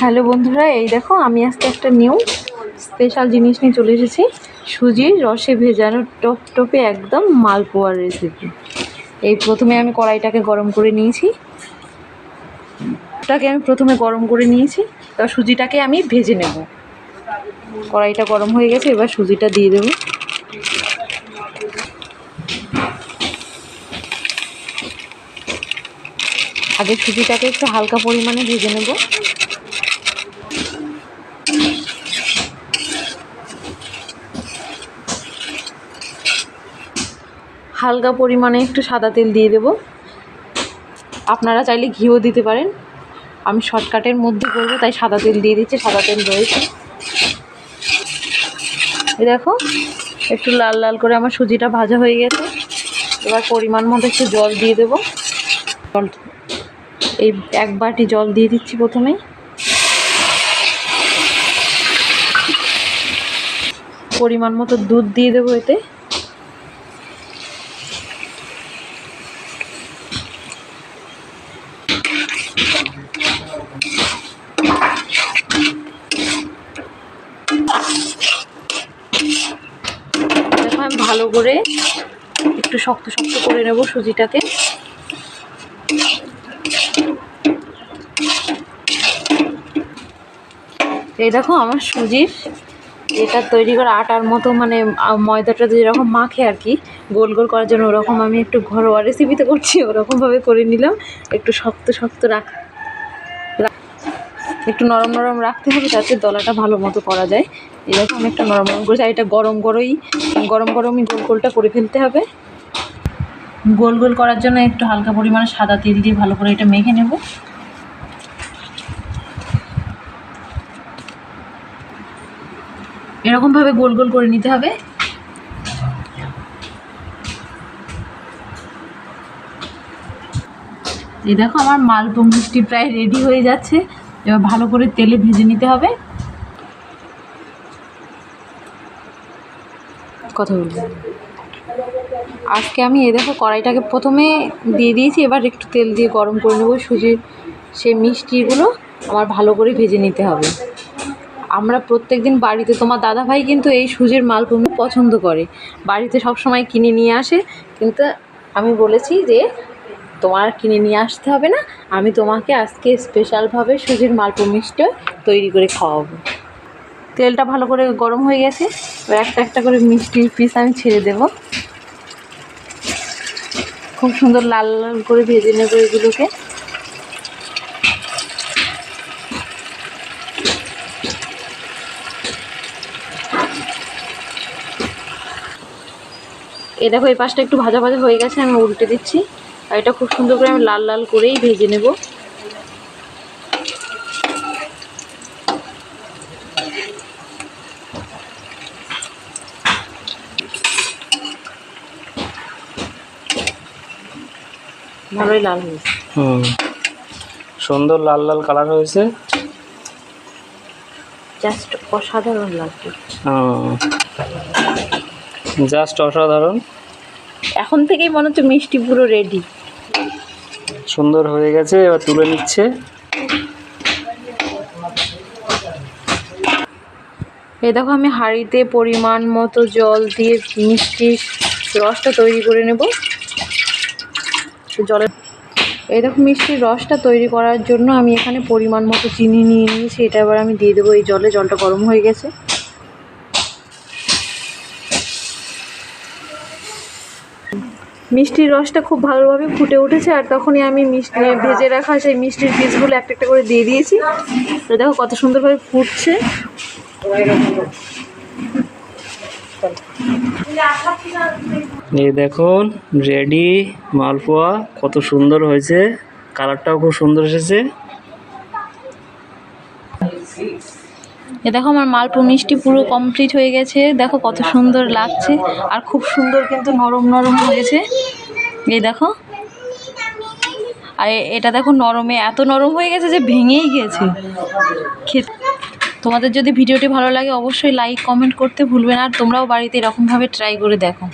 Hello বন্ধুরা, এই দেখো, আমি আজকে একটা নিউ স্পেশাল জিনিস নিয়ে চলে এসেছি। সুজির রসে ভেজানো টপ টপে একদম মালপোয়ার রেসিপি এই প্রথমে আমি কড়াইটাকে গরম করে নিয়েছি। ওটাকে আমি প্রথমে গরম করে নিয়েছি। এবার সুজিটাকে আমি ভেজে নেব। কড়াইটা গরম হয়ে গেছে, এবার সুজিটা দিয়ে দেবো। আগে সুজিটাকে একটু হালকা পরিমাণে ভেজে নেব। হালকা পরিমাণে একটু সাদা তেল দিয়ে দেব। আপনারা চাইলে ঘিও দিতে পারেন। আমি শর্টকাটের মধ্যে করব, তাই সাদা তেল দিয়ে দিচ্ছি, সাদা তেল রয়েছে। দেখো, একটু লাল লাল করে আমার সুজিটা ভাজা হয়ে গেছে। এবার পরিমাণ মতো একটু জল দিয়ে দেবো। জল এই এক বাটি জল দিয়ে দিচ্ছি প্রথমে। পরিমাণ মতো দুধ দিয়ে দেবো এতে। ভালো করে একটু শক্ত শক্ত করে নেব সুজিটাকে। এই দেখো আমার সুজির এটা তৈরি করা আটার মতো মানে ময়দাটা যেরকম মাখে আর কি, গোল গোল করার জন্য ওরকম আমি একটু ঘরোয়া রেসিপিতে করছি, ওরকমভাবে করে নিলাম। একটু শক্ত শক্ত রাখ একটু নরম নরম রাখতে হবে যাতে দলাটা ভালো মতো করা যায়। এরকম একটা নরম নরম আর এটা গরম গরমই গরম গরমই গোল গোলটা করে ফেলতে হবে। গোল গোল করার জন্য একটু হালকা পরিমাণে সাদা তেল দিয়ে ভালো করে এটা মেখে নেব। এরকমভাবে গোল গোল করে নিতে হবে। এই দেখো আমার মালপো মিষ্টি প্রায় রেডি হয়ে যাচ্ছে। এবার ভালো করে তেলে ভেজে নিতে হবে। কথা বলব। আজকে আমি এ দেখো কড়াইটাকে প্রথমে দিয়ে দিয়েছি, এবার একটু তেল দিয়ে গরম করে নেব। সুজির সেই মিষ্টিগুলো আমার ভালো করে ভেজে নিতে হবে। আমরা প্রত্যেক দিন বাড়িতে, তোমার দাদা ভাই কিন্তু এই সুজির মালপোয়া পছন্দ করে। বাড়িতে সব সময় কিনে নিয়ে আসে। কিন্তু আমি বলেছি যে, তোমার কিনে নিয়ে আসতে হবে না, আমি তোমাকে আজকে স্পেশালভাবে সুজির মালপো মিষ্টি তৈরি করে খাওয়াবো। তেলটা ভালো করে গরম হয়ে গেছে, এবার একটা একটা করে মিষ্টির পিস আমি ছেড়ে দেবো। খুব সুন্দর লাল লাল করে ভেজে নেব এগুলোকে। এই দেখো এই পাশটা একটু ভাজা ভাজা হয়ে গেছে আমি উল্টে দিচ্ছি। আর এটা খুব সুন্দর করে আমি লাল লাল করেই ভেজে নেব। ভালোই লাল হয়েছে। হুম। সুন্দর লাল লাল কালার হয়েছে। জাস্ট অসাধারণ লাগছে। জাস্ট অসাধারণ। এখন থেকেই মনে হচ্ছে মিষ্টি পুরো রেডি সুন্দর হয়ে গেছে এবার তুলে নিচ্ছে। এই দেখো আমি হাঁড়িতে পরিমাণ মতো জল দিয়ে মিষ্টির রসটা তৈরি করে নেব। জলের এই দেখো মিষ্টির রসটা তৈরি করার জন্য আমি এখানে পরিমাণ মতো চিনি নিয়ে নিয়েছি। এটা এবার আমি দিয়ে দেবো এই জলে জলটা গরম হয়ে গেছে। মিষ্টির রসটা খুব ভালোভাবে ফুটে উঠেছে আর তখনই আমি মিষ্টি ভেজে রাখা সেই মিষ্টির পিসগুলো একটা একটা করে দিয়ে দিয়েছি। তো দেখো কত সুন্দরভাবে ফুটছে। এই দেখুন রেডি মালপোয়া কত সুন্দর হয়েছে। কালারটাও খুব সুন্দর এসেছে। এ দেখো আমার মালপো মিষ্টি পুরো কমপ্লিট হয়ে গেছে। দেখো কত সুন্দর লাগছে। আর খুব সুন্দর কিন্তু নরম নরম হয়েছে। এই দেখো। আর এটা দেখো নরমে, এত নরম হয়ে গেছে যে ভেঙেই গেছে। খেতে তোমাদের যদি ভিডিওটি ভালো লাগে অবশ্যই লাইক কমেন্ট করতে ভুলবে না। আর তোমরাও বাড়িতে এরকমভাবে ট্রাই করে দেখো।